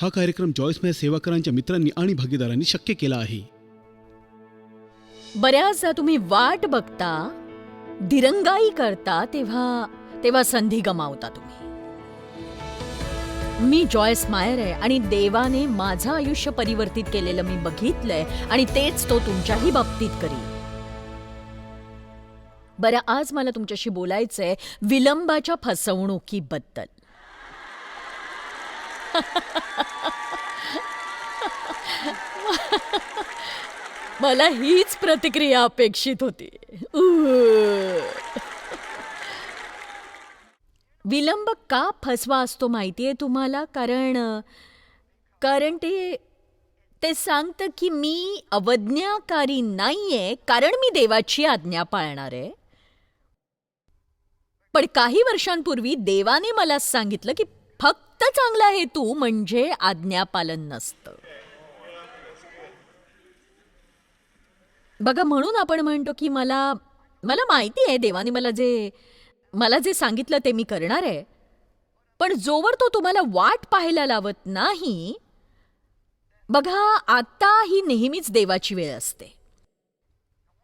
हा कार्यक्रम जॉईसमय सेवाकरांच्या मित्रांनी आणि भागीदारांनी शक्य केला आहे. बऱ्याचदा तुम्ही वाट बघता दिरंगाई करता तेव्हा तेव्हा संधी गमावता तुम्ही. मी जॉयस मायर आहे आणि देवाने माझं आयुष्य परिवर्तित केलेलं मी बघितलंय आणि तेच तो तुमच्याही बाबतीत करील बरं आज मला तुमच्याशी बोलायचंय विलंबाच्या फसवणुकीबद्दल. मला हीच प्रतिक्रिया अपेक्षित होती. विलंब का फसवा असतो माहितीये तुम्हाला? कारण कारण ते ते सांगतं की मी अवज्ञाकारी नाहीये कारण मी देवाची आज्ञा पाळणार आहे. पण काही वर्षांपूर्वी देवाने मला सांगितलं की फक्त चांगला हेतू म्हणजे आज्ञापालन नसतं. बघा म्हणून आपण म्हणतो की मला मला माहिती आहे देवाने मला जे मला जे सांगितलं ते मी करणार आहे. पण जोवर तो तुम्हाला वाट पाहायला लावत नाही बघा आता ही नेहमीच देवाची वेळ असते.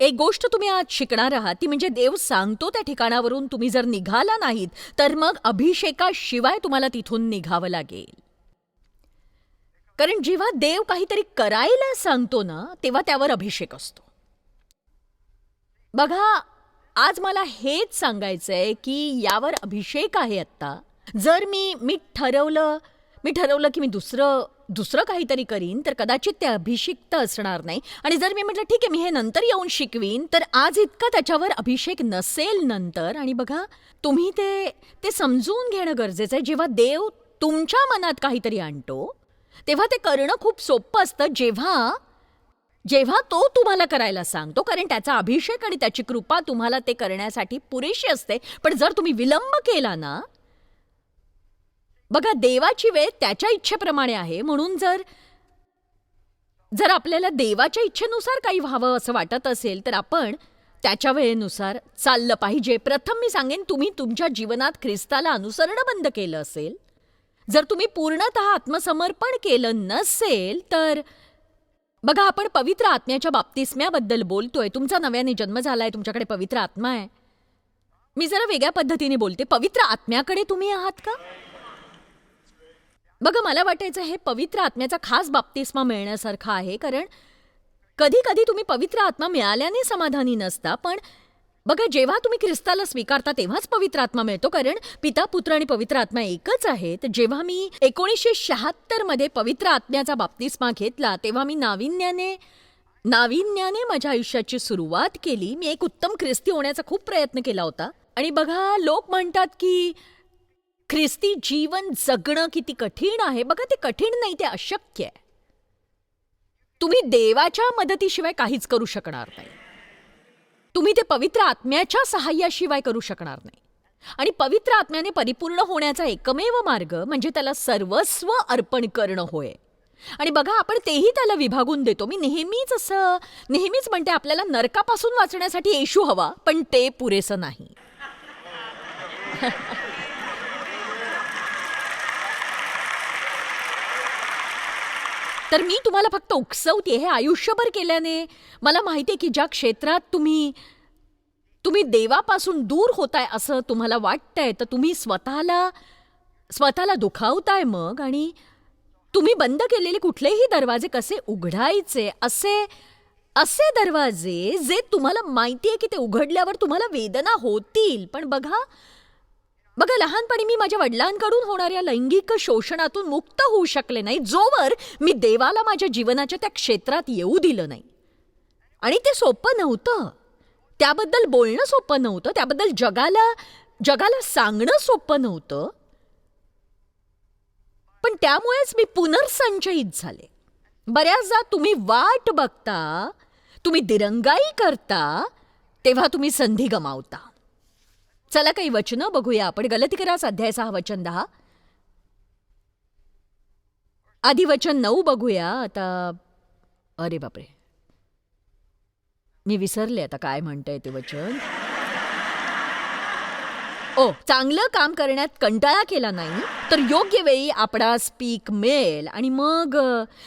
एक गोष्ट तुम्ही आज शिकणार आहात ती म्हणजे देव सांगतो त्या ठिकाणावरून तुम्ही जर निघाला नाहीत तर मग अभिषेकाशिवाय तुम्हाला तिथून निघावं लागेल. कारण जेव्हा देव काहीतरी करायला सांगतो ना तेव्हा त्यावर अभिषेक असतो. बघा आज मला हेच सांगायचंय की यावर अभिषेक आहे आत्ता. जर मी मी ठरवलं मी ठरवलं की मी दुसरं दुसरं काहीतरी करीन तर कदाचित ते अभिषिक्त असणार नाही. आणि जर मी म्हटलं ठीक आहे मी हे नंतर येऊन शिकवीन तर आज इतका त्याच्यावर अभिषेक नसेल नंतर. आणि बघा तुम्ही ते ते समजून घेणं गरजेचं आहे. जेव्हा देव तुमच्या मनात काहीतरी आणतो तेव्हा ते करणं खूप सोपं असतं. जेव्हा जेव्हा तो तुम्हाला करायला सांगतो कारण त्याचा अभिषेक आणि त्याची कृपा तुम्हाला ते करण्यासाठी पुरेशी असते. पण जर तुम्ही विलंब केला ना बघा देवाची वेळ त्याच्या इच्छेप्रमाणे आहे. म्हणून जर जर आपल्याला देवाच्या इच्छेनुसार काही व्हावं असं वाटत असेल तर आपण त्याच्या वेळेनुसार चाललं पाहिजे. प्रथम मी सांगेन तुम्ही तुमच्या जीवनात ख्रिस्ताला अनुसरणं बंद केलं असेल जर तुम्ही पूर्णतः आत्मसमर्पण केलं नसेल तर बघा आपण पवित्र आत्म्याच्या बाप्तिस्म्याबद्दल बोलतोय. तुमचा नव्याने जन्म झालाय तुमच्याकडे पवित्र आत्मा आहे. मी जरा वेगळ्या पद्धतीने बोलते. पवित्र आत्म्याकडे तुम्ही आहात का? बघा मला वाटायचं हे पवित्र आत्म्याचा खास बाप्तिस्मा मिळण्यासारखं आहे कारण कधी कधी तुम्ही पवित्र आत्मा मिळाल्याने समाधानी नसता पण बघा जेव्हा तुम्ही ख्रिस्ताला स्वीकारता तेव्हाच पवित्र आत्मा मिळतो कारण पिता पुत्र आणि पवित्र आत्मा एकच आहेत. जेव्हा मी एकोणीसशे शहात्तरमध्ये पवित्र आत्म्याचा बाप्तिस्मा घेतला तेव्हा मी नाविन्याने नाविन्याने माझ्या आयुष्याची सुरुवात केली. मी एक उत्तम ख्रिस्ती होण्याचा खूप प्रयत्न केला होता. आणि बघा लोक म्हणतात की ख्रिस्ती जीवन जगणं किती कठीण आहे. बघा ते कठीण नाही ते अशक्य आहे. तुम्ही देवाच्या मदतीशिवाय काहीच करू शकणार नाही. तुम्ही ते पवित्र आत्म्याच्या सहाय्याशिवाय करू शकणार नाही. आणि पवित्र आत्म्याने परिपूर्ण होण्याचा एकमेव मार्ग म्हणजे त्याला सर्वस्व अर्पण करणं होय. आणि बघा आपण तेही त्याला विभागून देतो. मी नेहमीच असं नेहमीच म्हणते आपल्याला नरकापासून वाचण्यासाठी येशू हवा पण ते पुरेसं नाही. तर मी तुम्हाला फक्त उकसवते हे आयुष्यभर केल्याने. मला माहिती आहे की ज्या क्षेत्रात तुम्ही तुम्ही देवापासून दूर होताय असं तुम्हाला वाटतंय तर तुम्ही स्वतःला स्वतःला दुखावताय मग आणि तुम्ही बंद केलेले कुठलेही दरवाजे कसे उघडायचे असे असे दरवाजे जे तुम्हाला माहिती आहे की ते उघडल्यावर तुम्हाला वेदना होतील. पण बघा बघा लहानपणी मी माझ्या वडिलांकडून होणाऱ्या लैंगिक शोषणातून मुक्त होऊ शकले नाही जोवर मी देवाला माझ्या जीवनाच्या त्या क्षेत्रात येऊ दिलं नाही. आणि ते सोपं नव्हतं. त्याबद्दल बोलणं सोपं नव्हतं त्याबद्दल जगाला जगाला सांगणं सोपं नव्हतं. पण त्यामुळेच मी पुनर्संचयित झाले. बऱ्याचदा तुम्ही वाट बघता तुम्ही दिरंगाई करता तेव्हा तुम्ही संधी गमावता. चला काही वचनं बघूया. आपण गलतिकरास अध्याय सहा वचन दहा. आधी वचन नऊ बघूया. आता अरे बापरे. मी विसरले आता काय म्हणतंय ते वचन. ओ चांगलं काम करण्यात कंटाळा केला नाही तर योग्य वेळी आपणा स्पीक मिळेल. आणि मग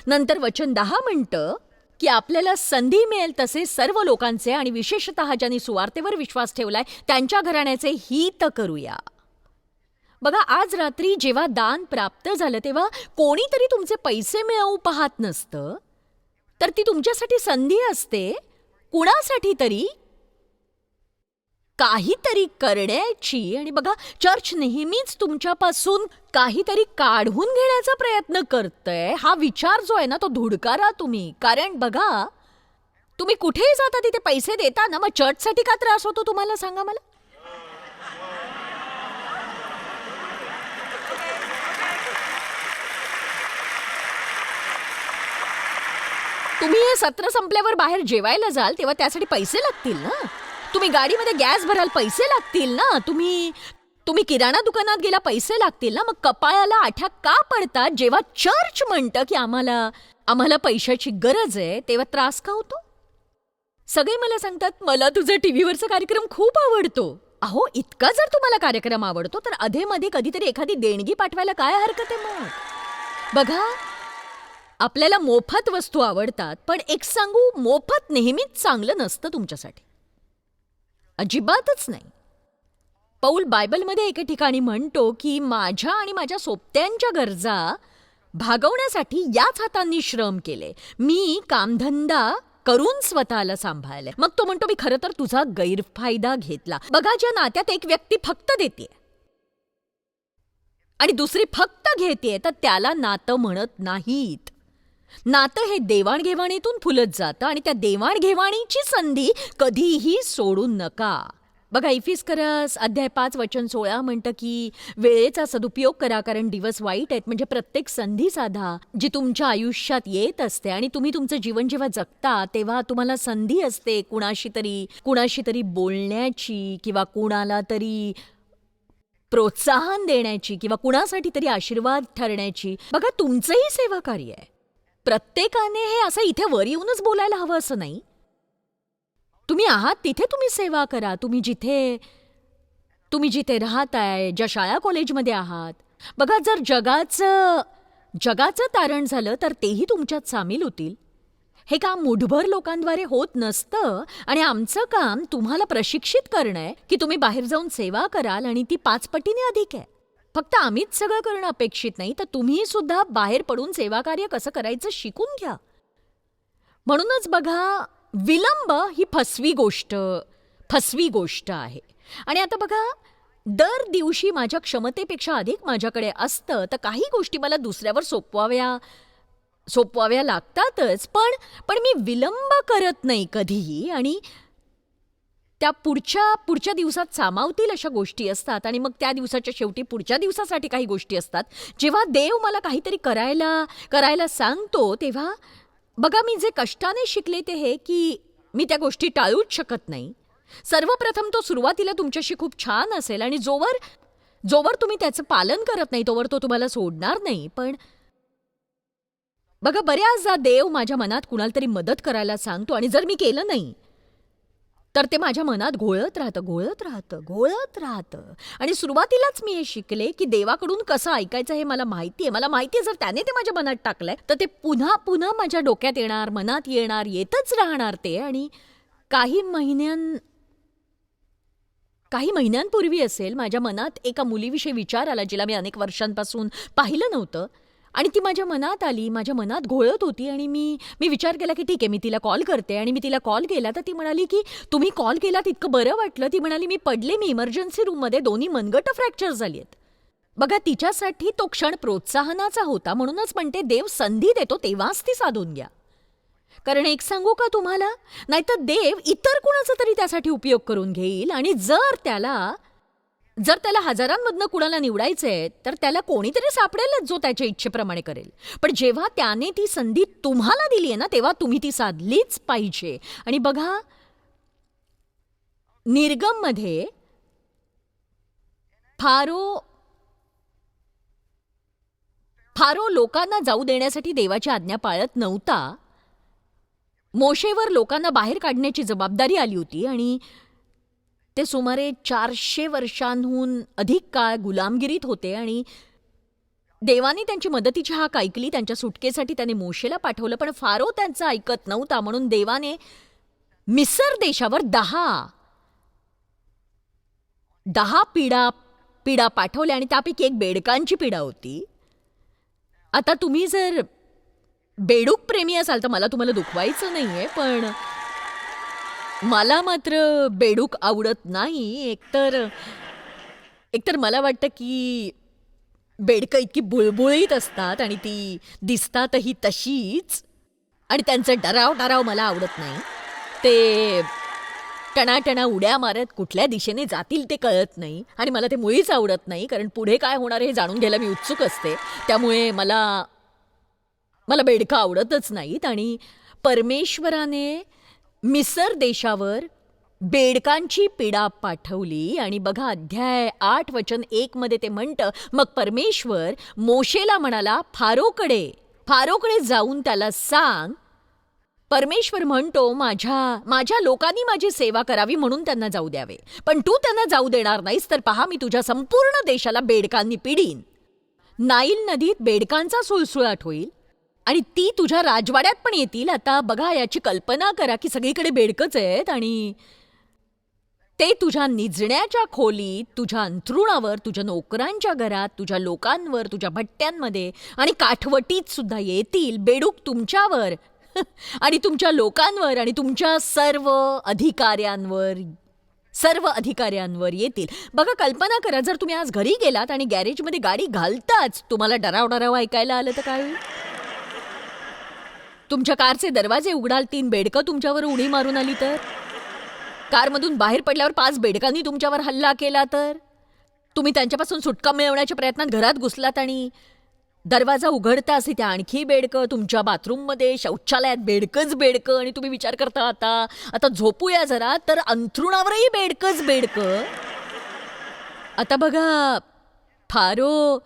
नंतर वचन दहा म्हणतं की आपल्याला संधी मिळेल तसे सर्व लोकांचे आणि विशेषतः ज्यांनी सुवार्तेवर विश्वास ठेवलाय त्यांच्या घराण्याचे हित करूया. बघा आज रात्री जेव्हा दान प्राप्त झालं तेव्हा कोणीतरी तुमचे पैसे मिळवू पाहत नसतं. तर ती तुमच्यासाठी संधी असते? कुणासाठी तरी? काहीतरी करण्याची. आणि बघा चर्च नेहमीच तुमच्यापासून काहीतरी काढून घेण्याचा प्रयत्न करतंय. हा विचार जो आहे ना तो धुडकारा तुम्ही. कारण बघा तुम्ही कुठेही जाता तिथे पैसे देता ना मग चर्चसाठी का त्रास होतो तुम्हाला? सांगा मला. तुम्ही हे सत्र संपल्यावर बाहेर जेवायला जाल तेव्हा त्यासाठी पैसे लागतील ना? तुम्ही गाडीमध्ये गॅस भराल पैसे लागतील ना? तुम्ही तुम्ही किराणा दुकानात गेला पैसे लागतील ना? मग कपाळाला आठ्या का पडतात? जेव्हा चर्च म्हणतं की आम्हाला आम्हाला पैशाची गरज आहे तेव्हा त्रास का होतो? सगळे मला सांगतात मला तुझा टीव्हीवरचा कार्यक्रम खूप आवडतो. अहो इतका जर तुम्हाला कार्यक्रम आवडतो तर अधेमध्ये कधीतरी एखादी देणगी पाठवायला काय हरकत आहे मग? बघा आपल्याला मोफत वस्तू आवडतात पण एक सांगू मोफत नेहमीच चांगलं नसतं तुमच्यासाठी. अजिबातच नाही. पौल बायबलमध्ये एके ठिकाणी म्हणतो की माझ्या आणि माझ्या सोबत्यांच्या गरजा भागवण्यासाठी याच हातांनी श्रम केले. मी कामधंदा करून स्वतःला सांभाळले. मग तो म्हणतो मी खरं तर तुझा गैरफायदा घेतला. बघा ज्या नात्यात एक व्यक्ती फक्त देते आणि दुसरी फक्त घेते तर त्याला नातं म्हणत नाहीत. नातं हे देवाणघेवाणीतून फुलत जातं आणि त्या देवाणघेवाणीची संधी कधीही सोडू नका. बघा इफिस्करस अध्याय पाच वचन सोळा म्हणतं की वेळेचा सदुपयोग करा कारण दिवस वाईट आहेत. म्हणजे प्रत्येक संधी साधा जी तुमच्या आयुष्यात येत असते आणि तुम्ही तुमचं जीवन जेव्हा जगता तेव्हा तुम्हाला संधी असते कुणाशी तरी कुणाशी तरी बोलण्याची किंवा कुणाला तरी प्रोत्साहन देण्याची किंवा कुणासाठी तरी आशीर्वाद ठरण्याची. बघा तुमचंही सेवा कार्य आहे. प्रत्येकाने हे असं इथे वर येऊनच बोलायला हवं असं नाही. तुम्ही आहात तिथे तुम्ही सेवा करा तुम्ही जिथे तुम्ही जिथे राहताय ज्या शाळा कॉलेजमध्ये आहात. बघा जर जगाचं जगाचं तारण झालं तर तेही तुमच्यात सामील होतील. हे काम मुठभर लोकांद्वारे होत नसतं आणि आमचं काम तुम्हाला प्रशिक्षित करणं आहे की तुम्ही बाहेर जाऊन सेवा कराल आणि ती पाचपटीने अधिक आहे. फक्त आम्हीच सगळं करणं अपेक्षित नाही तर तुम्ही सुद्धा बाहेर पडून सेवाकार्य कसं करायचं शिकून घ्या. म्हणूनच बघा विलंब ही फसवी गोष्ट फसवी गोष्ट आहे. आणि आता बघा दर दिवशी माझ्या क्षमतेपेक्षा अधिक माझ्याकडे असतं तर काही गोष्टी मला दुसऱ्यावर सोपवाव्या सोपवाव्या लागतातच पण पण मी विलंब करत नाही कधीही. आणि त्या पुढच्या पुढच्या दिवसात सामावतील अशा गोष्टी असतात आणि मग त्या दिवसाच्या शेवटी पुढच्या दिवसासाठी काही गोष्टी असतात. जेव्हा देव मला काहीतरी करायला करायला सांगतो तेव्हा बघा मी जे कष्टाने शिकले ते हे की मी त्या गोष्टी टाळूच शकत नाही. सर्वप्रथम तो सुरुवातीला तुमच्याशी खूप छान असेल आणि जोवर जोवर तुम्ही त्याचं पालन करत नाही तोवर तो तुम्हाला सोडणार नाही पण बघा बऱ्याचदा देव माझ्या मनात कुणाला तरी मदत करायला सांगतो आणि जर मी केलं नाही तर ते माझ्या मनात घोळत राहतं घोळत राहतं घोळत राहतं. आणि सुरुवातीलाच मी हे शिकले की देवाकडून कसं ऐकायचं हे मला माहिती आहे. मला माहिती आहे जर त्याने ते माझ्या मनात टाकलंय तर ते पुन्हा पुन्हा माझ्या डोक्यात येणार मनात येणार येतच राहणार ते. आणि काही महिन्यां काही महिन्यांपूर्वी असेल माझ्या मनात एका मुलीविषयी विचार आला जिला मी अनेक वर्षांपासून पाहिलं नव्हतं आणि ती माझ्या मनात आली माझ्या मनात घोळत होती आणि मी मी विचार केला की ठीक आहे मी तिला कॉल करते आणि मी तिला कॉल केला तर ती म्हणाली की तुम्ही कॉल केलात इतकं बरं वाटलं ती म्हणाली मी पडले मी इमर्जन्सी रूममध्ये दोन्ही मनगट फ्रॅक्चर झाली आहेत. बघा तिच्यासाठी तो क्षण प्रोत्साहनाचा होता म्हणूनच म्हणते देव संधी देतो तेव्हाच ती साधून घ्या. कारण एक सांगू का तुम्हाला? नाहीतर देव इतर कुणाचा तरी त्यासाठी उपयोग करून घेईल आणि जर त्याला जर त्याला हजारांमधनं कुणाला निवडायचंय तर त्याला कोणीतरी सापडेलच जो त्याच्या इच्छेप्रमाणे करेल. पण जेव्हा त्याने ती संधी तुम्हाला दिली आहे ना तेव्हा तुम्ही ती साधलीच पाहिजे. आणि बघा निर्गममध्ये फारो फारो लोकांना जाऊ देण्यासाठी देवाची आज्ञा पाळत नव्हता. मोशेवर लोकांना बाहेर काढण्याची जबाबदारी आली होती आणि ते सुमारे चारशे वर्षांहून अधिक काळ गुलामगिरीत होते आणि देवाने त्यांची मदतीची हाक ऐकली त्यांच्या सुटकेसाठी त्याने मोशेला पाठवलं पण फारो त्यांचं ऐकत नव्हता म्हणून देवाने मिसर देशावर दहा दहा पिढा पिढा पाठवल्या आणि त्यापैकी एक बेडकांची पिढा होती. आता तुम्ही जर बेडूक प्रेमी असाल तर मला तुम्हाला दुखवायचं नाही आहे पण मला मात्र बेडूक आवडत नाही. एकतर एकतर मला वाटतं की बेडकं इतकी बुळबुळीत असतात आणि ती दिसतातही तशीच आणि त्यांचं डराव डराव मला आवडत नाही. ते टणाटणा उड्या मारत कुठल्या दिशेने जातील ते कळत नाही आणि मला ते मुळीच आवडत नाही कारण पुढे काय होणार हे जाणून घ्यायला मी उत्सुक असते. त्यामुळे मला मला बेडकं आवडतच नाहीत आणि परमेश्वराने मिसर देशावर बेडकांची पिडा पाठवली आणि बघा अध्याय आठ वचन एक मध्ये ते म्हणतं मग परमेश्वर मोशेला म्हणाला फारोकडे फारोकडे जाऊन त्याला सांग. परमेश्वर म्हणतो माझ्या माझ्या लोकांनी माझी सेवा करावी म्हणून त्यांना जाऊ द्यावे. पण तू त्यांना जाऊ देणार नाहीस तर पहा मी तुझ्या संपूर्ण देशाला बेडकांनी पिडीन. नाईल नदीत बेडकांचा सुळसुळाट होईल आणि ती तुझ्या राजवाड्यात पण येतील. आता बघा याची कल्पना करा की सगळीकडे बेडकच आहेत आणि ते तुझ्या निजण्याच्या खोलीत तुझ्या अंथरुणावर तुझ्या नोकरांच्या घरात तुझ्या लोकांवर तुझ्या भट्ट्यांमध्ये आणि काठवटीत सुद्धा येतील. बेडूक तुमच्यावर आणि तुमच्या लोकांवर आणि तुमच्या सर्व अधिकाऱ्यांवर सर्व अधिकाऱ्यांवर येतील. बघा कल्पना करा जर तुम्ही आज घरी गेलात आणि गॅरेजमध्ये गाडी घालताच तुम्हाला डराव डराव ऐकायला आलं तर काय होईल? तुमच्या कारचे दरवाजे उघडाल तीन बेडकं तुमच्यावर उडी मारून आली तर? कारमधून बाहेर पडल्यावर पाच बेडकांनी तुमच्यावर हल्ला केला तर? तुम्ही त्यांच्यापासून सुटका मिळवण्याच्या प्रयत्नात घरात घुसलात आणि दरवाजा उघडताच त्या आणखी बेडकं तुमच्या बाथरूममध्ये शौचालयात बेडकंच बेडकं आणि तुम्ही विचार करता आता आता झोपूया जरा तर अंथरुणावरही बेडकंच बेडकं. आता बघा फारो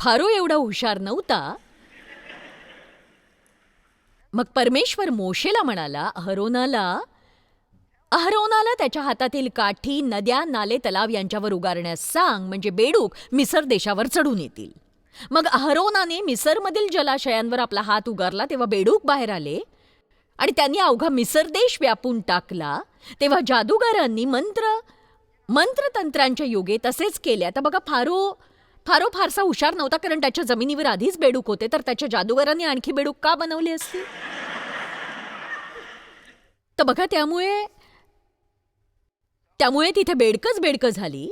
फारो एवढा हुशार नव्हता. मग परमेश्वर मोशेला म्हणाला अहरोनाला अहरोनाला त्याच्या हातातील काठी नद्या नाले तलाव यांच्यावर उगारण्यास सांग म्हणजे बेडूक मिसर देशावर चढून येतील. मग अहरोनाने मिसरमधील जलाशयांवर आपला हात उगारला तेव्हा बेडूक बाहेर आले आणि त्यांनी अवघा मिसर देश व्यापून टाकला. तेव्हा जादूगारांनी मंत्र मंत्रतंत्रांच्या योगे तसेच केले आता बघा फारो फारो फारसा हुशार नव्हता कारण त्याच्या जमिनीवर आधीच बेडूक होते. तर त्याच्या जादूगारांनी आणखी बेडूक का बनवली असती? तर बघा त्यामुळे त्यामुळे तिथे बेडकच बेडकं झाली.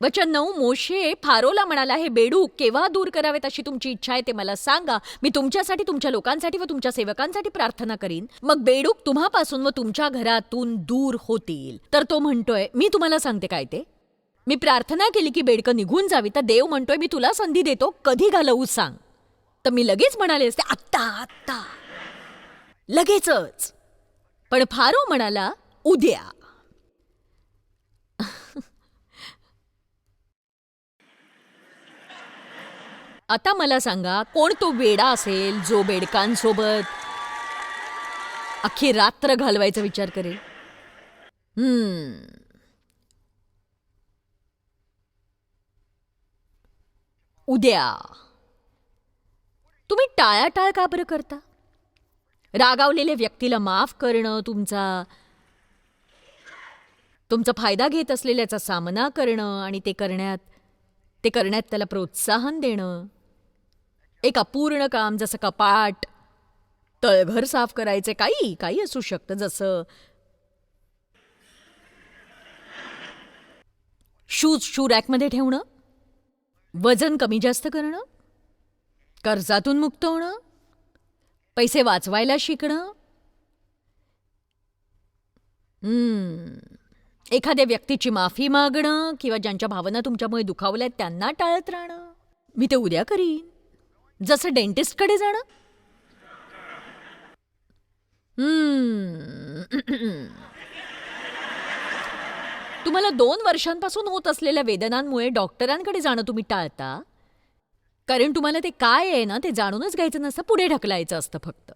वचन नऊ मोशे फारोला म्हणाला हे बेडूक केव्हा दूर करावेत अशी तुमची इच्छा आहे ते मला सांगा. मी तुमच्यासाठी तुमच्या लोकांसाठी व तुमच्या सेवकांसाठी प्रार्थना करीन. मग बेडूक तुम्हापासून व तुमच्या घरातून दूर होतील. तर तो म्हणतोय मी तुम्हाला सांगते काय ते? मी प्रार्थना केली की बेडकं निघून जावी. तर देव म्हणतोय मी तुला संधी देतो. कधी घालवू सांग. तर मी लगेच म्हणाले असते आत्ता आत्ता. लगेचच. पण फारो म्हणाला उद्या. आता मला सांगा कोण तो वेडा असेल जो बेडकांसोबत अख्खी रात्र घालवायचा विचार करेल? हम्म. उद्या. तुम्ही टाळाटाळ का बरं करता? रागावलेल्या व्यक्तीला माफ करणं तुमचा तुमचा फायदा घेत असलेल्याचा सामना करणं आणि ते करण्यात ते करण्यात त्याला प्रोत्साहन देणं एक अपूर्ण काम जसं कपाट तळघर साफ करायचे काही काही असू शकतं जसं. शूज शू रॅकमध्ये ठेवणं? वजन कमी जास्त करणं कर्जातून मुक्त होणं पैसे वाचवायला शिकणं. एखाद्या व्यक्तीची माफी मागणं किंवा ज्यांच्या भावना तुमच्यामुळे दुखावल्या आहेत त्यांना टाळत राहणं. मी ते उद्या करीन. जसं डेंटिस्टकडे जाणं. हम्म. तुम्हाला दोन वर्षांपासून होत असलेल्या वेदनांमुळे डॉक्टरांकडे जाणं तुम्ही टाळता? कारण तुम्हाला ते काय आहे ना ते जाणूनच घ्यायचं नसतं पुढे ढकलायचं असतं फक्त.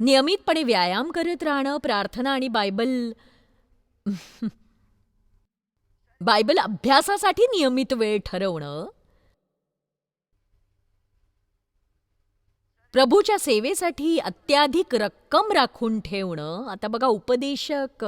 नियमितपणे व्यायाम करत राहणं प्रार्थना आणि बायबल बायबल अभ्यासासाठी नियमित वेळ ठरवणं प्रभूच्या सेवेसाठी अत्याधिक रक्कम राखून ठेवणं. आता बघा उपदेशक.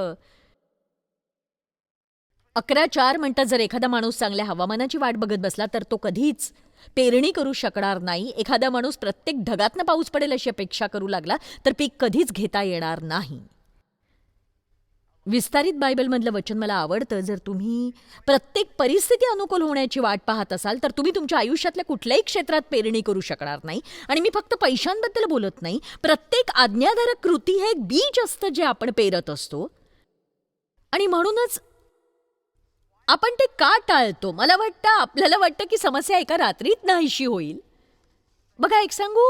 अकरा चार म्हणतात जर एखादा माणूस चांगल्या हवामानाची वाट बघत बसला तर तो कधीच पेरणी करू शकणार नाही. एखादा माणूस प्रत्येक ढगातनं पाऊस पडेल अशी अपेक्षा करू लागला तर पीक कधीच घेता येणार नाही. विस्तारित बायबलमधलं वचन मला आवडतं. जर तुम्ही प्रत्येक परिस्थिती अनुकूल होण्याची वाट पाहत असाल तर तुम्ही तुमच्या आयुष्यातल्या कुठल्याही क्षेत्रात पेरणी करू शकणार नाही. आणि मी फक्त पैशांबद्दल बोलत नाही. प्रत्येक आज्ञाधारक कृती हे एक बीज असतं जे आपण पेरत असतो. आणि म्हणूनच आपण ते का टाळतो? मला वाटतं आपल्याला वाटतं की समस्या एका रात्रीत नाहीशी होईल. बघा एक सांगू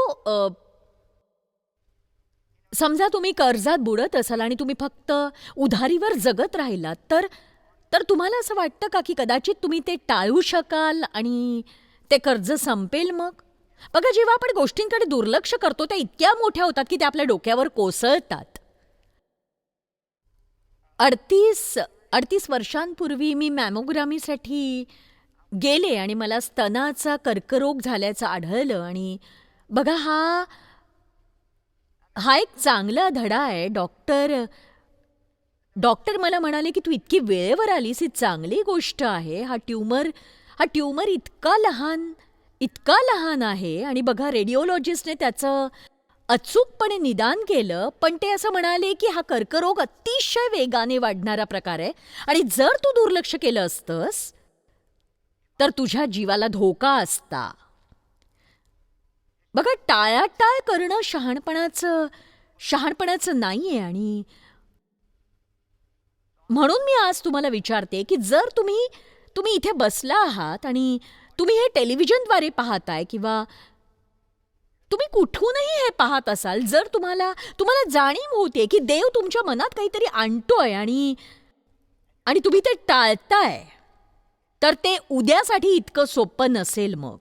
समजा तुम्ही कर्जात बुडत असाल आणि तुम्ही फक्त उधारीवर जगत राहिलात तर तर तुम्हाला असं वाटतं का की कदाचित तुम्ही ते टाळू शकाल आणि ते कर्ज संपेल मग? बघा जेव्हा आपण गोष्टींकडे दुर्लक्ष करतो त्या इतक्या मोठ्या होतात की त्या आपल्या डोक्यावर कोसळतात. अडतीस अडतीस वर्षांपूर्वी मी मॅमोग्रामीसाठी गेले आणि मला स्तनाचा कर्करोग झाल्याचं आढळलं आणि बघा हा हा एक चांगला धडा आहे. डॉक्टर डॉक्टर मला म्हणाले की तू इतकी वेळेवर आलीस ही चांगली गोष्ट आहे. हा ट्यूमर हा ट्यूमर इतका लहान इतका लहान आहे. आणि बघा रेडिओलॉजिस्टने त्याचं अचूकपणे निदान केलं पण ते असं म्हणाले की हा कर्करोग अतिशय वेगाने वाढणारा प्रकार आहे. आणि जर तू दुर्लक्ष केलं असतंस तर तुझ्या जीवाला धोका असता. बघा टाळाटाळ करणं शहाणपणाचं शहाणपणाचं नाहीये आणि म्हणून मी आज तुम्हाला विचारते की जर तुम्ही तुम्ही इथे बसला आहात आणि तुम्ही हे टेलिव्हिजनद्वारे पाहताय किंवा तुम्ही कुठूनही हे पाहत असाल जर तुम्हाला तुम्हाला जाणीव होते की देव तुमच्या मनात काहीतरी आणतोय आणि आणि तुम्ही ते टाळताय तर ते उद्यासाठी इतकं सोपं नसेल मग.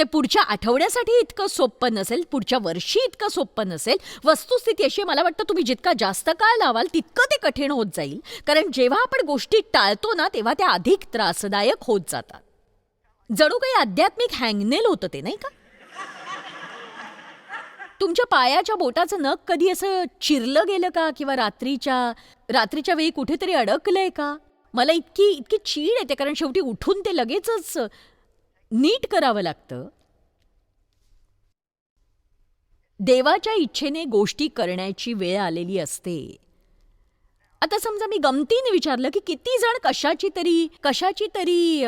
ते पुढच्या आठवड्यासाठी इतकं सोपं नसेल पुढच्या वर्षी इतकं सोपं नसेल. वस्तुस्थिती अशी मला वाटतं तुम्ही जितका जास्त काळ लावाल तितकं ते कठीण होत जाईल. कारण जेव्हा आपण गोष्टी टाळतो ना तेव्हा त्या अधिक त्रासदायक होत जातात. जणू काही आध्यात्मिक हँगनेल होतं ते नाही का? तुमच्या पायाच्या बोटाचं नख कधी असं चिरलं गेलं का? किंवा रात्रीच्या रात्रीच्या वेळी कुठेतरी अडकलंय का? मला इतकी इतकी चीड येते कारण शेवटी उठून ते लगेचच नीट करावं लागतं. देवाच्या इच्छेने गोष्टी करण्याची वेळ आलेली असते. आता समजा मी गमतीने विचारलं की किती जण कशाची तरी कशाची तरी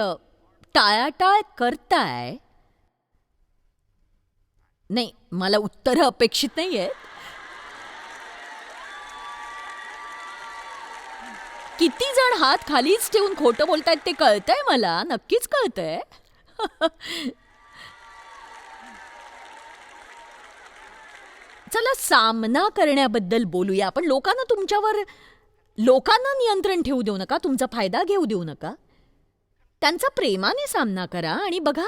टाळाटाळ करताय? नाही मला उत्तर अपेक्षित नाही आहेत किती जण हात खालीच ठेवून खोटं बोलतायत ते कळतंय मला? नक्कीच कळतंय. चला सामना करण्याबद्दल बोलूया. आपण लोकांना तुमच्यावर लोकांना नियंत्रण ठेवू देऊ नका तुमचा फायदा घेऊ देऊ नका. त्यांचा प्रेमाने सामना करा आणि बघा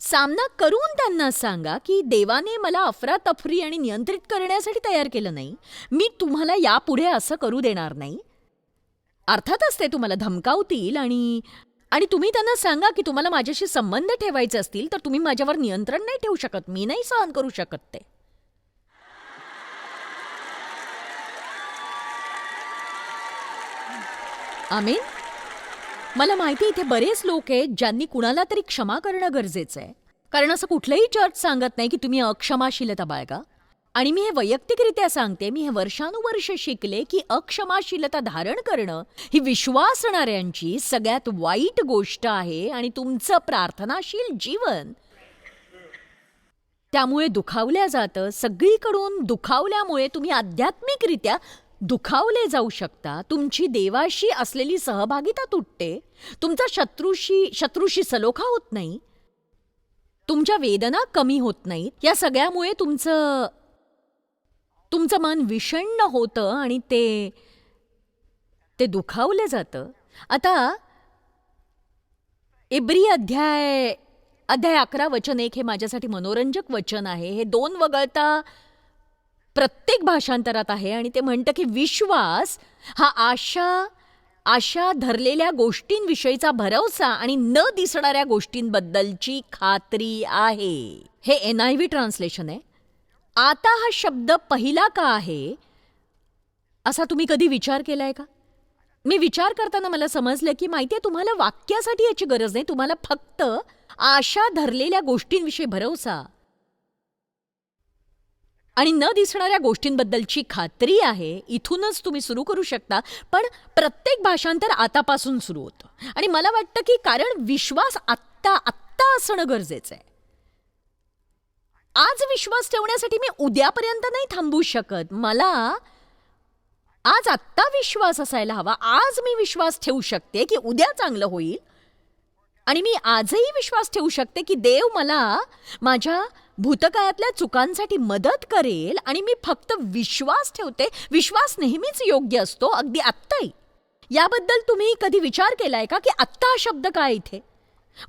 सामना करून त्यांना सांगा की देवाने मला अफरातफरी आणि नियंत्रित करण्यासाठी तयार केलं नाही. मी तुम्हाला यापुढे असं करू देणार नाही. अर्थातच ते तुम्हाला धमकावतील आणि आणि तुम्ही त्यांना सांगा की तुम्हाला माझ्याशी संबंध ठेवायचे असतील तर तुम्ही माझ्यावर नियंत्रण नाही ठेवू शकत. मी नाही सहन करू शकत ते. आमीन? मला माहिती इथे बरेच लोक आहेत ज्यांनी कुणाला तरी क्षमा करणं गरजेचं आहे. कारण असं कुठलंही चर्च सांगत नाही की तुम्ही अक्षमाशीलता बाळगा आणि मी हे वैयक्तिकरित्या सांगते मी हे वर्षानुवर्ष शिकले की अक्षमाशीलता धारण करणं ही विश्वासणाऱ्यांची सगळ्यात वाईट गोष्ट आहे आणि तुमचं प्रार्थनाशील जीवन. त्यामुळे दुखावल्या जातं. सगळीकडून दुखावल्यामुळे तुम्ही आध्यात्मिकरित्या दुखावले जाऊ शकता. तुमची देवाशी असलेली सहभागिता तुटते. तुमचा शत्रूशी शत्रूशी सलोखा होत नाही. तुमच्या वेदना कमी होत नाहीत. या सगळ्यामुळे तुमचं तुमचं मन विषण्ण होतं आणि ते ते दुखावलं जातं. आता इब्री अध्याय अध्याय अकरा वचन एक हे माझ्यासाठी मनोरंजक वचन आहे. हे दोन वगळता प्रत्येक भाषांतरात आहे आणि ते म्हणतं की विश्वास हा आशा आशा धरलेल्या गोष्टींविषयीचा भरवसा आणि न दिसणाऱ्या गोष्टींबद्दलची खात्री आहे. हे एन आय व्ही ट्रान्सलेशन आहे. आता हा शब्द पहिला का आहे? असा तुम्ही कधी विचार केलाय का? मी विचार करताना मला समजलं की माहिती आहे तुम्हाला वाक्यासाठी याची गरज नाही. तुम्हाला फक्त आशा धरलेल्या गोष्टींविषयी भरवसा. आणि न दिसणाऱ्या गोष्टींबद्दलची खात्री आहे इथूनच तुम्ही सुरू करू शकता. पण प्रत्येक भाषांतर आतापासून सुरू होतं. आणि मला वाटतं की कारण विश्वास आत्ता आत्ता असणं गरजेचं आहे. आज विश्वास ठेवण्यासाठी मी उद्यापर्यंत नाही थांबू शकत. मला आज आत्ता विश्वास असायला हवा. आज मी विश्वास ठेवू शकते की उद्या चांगलं होईल. आणि मी आजही विश्वास ठेवू शकते की देव मला माझ्या भूतकाळातल्या चुकांसाठी मदत करेल आणि मी फक्त विश्वास ठेवते. विश्वास नेहमीच योग्य असतो अगदी आत्ताही. याबद्दल तुम्ही कधी विचार केलाय का की आत्ता हा शब्द काय इथे?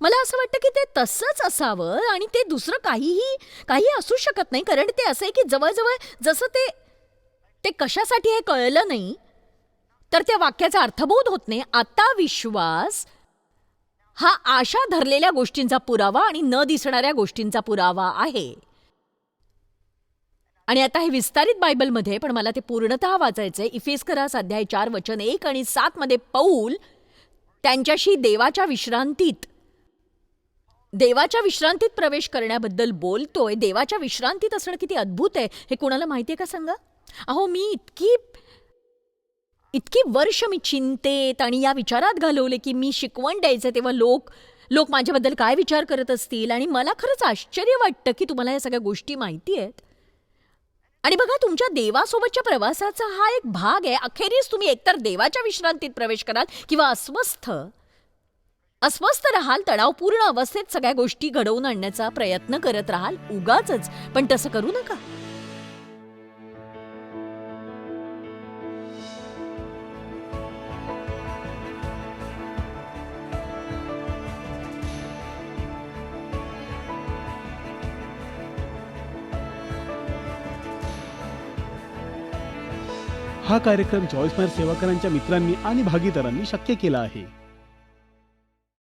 मला असं वाटतं की ते तसंच असावं आणि ते दुसरं काहीही काही असू शकत नाही. कारण ते असं आहे की जवळजवळ जसं ते ते कशासाठी हे कळलं नाही तर त्या वाक्याचा अर्थबोध होत नाही. आता विश्वास हा आशा धरलेल्या गोष्टींचा पुरावा आणि न दिसणाऱ्या गोष्टींचा पुरावा आहे. आणि आता हे विस्तारित बायबलमध्ये पण मला ते पूर्णतः वाचायचंय. इफेस्करास अध्याय चार वचन एक आणि सात मध्ये पौल त्यांच्याशी देवाच्या विश्रांतीत देवाच्या विश्रांतीत प्रवेश करण्याबद्दल बोलतोय. देवाच्या विश्रांतीत असणं किती अद्भुत आहे हे कोणाला माहितीये का सांगा? अहो मी इतकी इतकी वर्ष मी चिंतेत आणि या विचारात घालवले की मी शिकवण द्यायचं तेव्हा लोक लोक माझ्याबद्दल काय विचार करत असतील आणि मला खरंच आश्चर्य वाटतं की तुम्हाला या सगळ्या गोष्टी माहिती आहेत. आणि बघा तुमच्या देवासोबतच्या प्रवासाचा हा एक भाग आहे. अखेरीस तुम्ही एकतर देवाच्या विश्रांतीत प्रवेश कराल किंवा अस्वस्थ. अस्वस्थ राहाल तणावपूर्ण अवस्थेत सगळ्या गोष्टी घडवून आणण्याचा प्रयत्न करत राहाल उगाच पण तसं करू नका. हा कार्यक्रम जॉईस मायर सेवाकरांच्या मित्रांनी आणि भागीदारांनी शक्य केला आहे.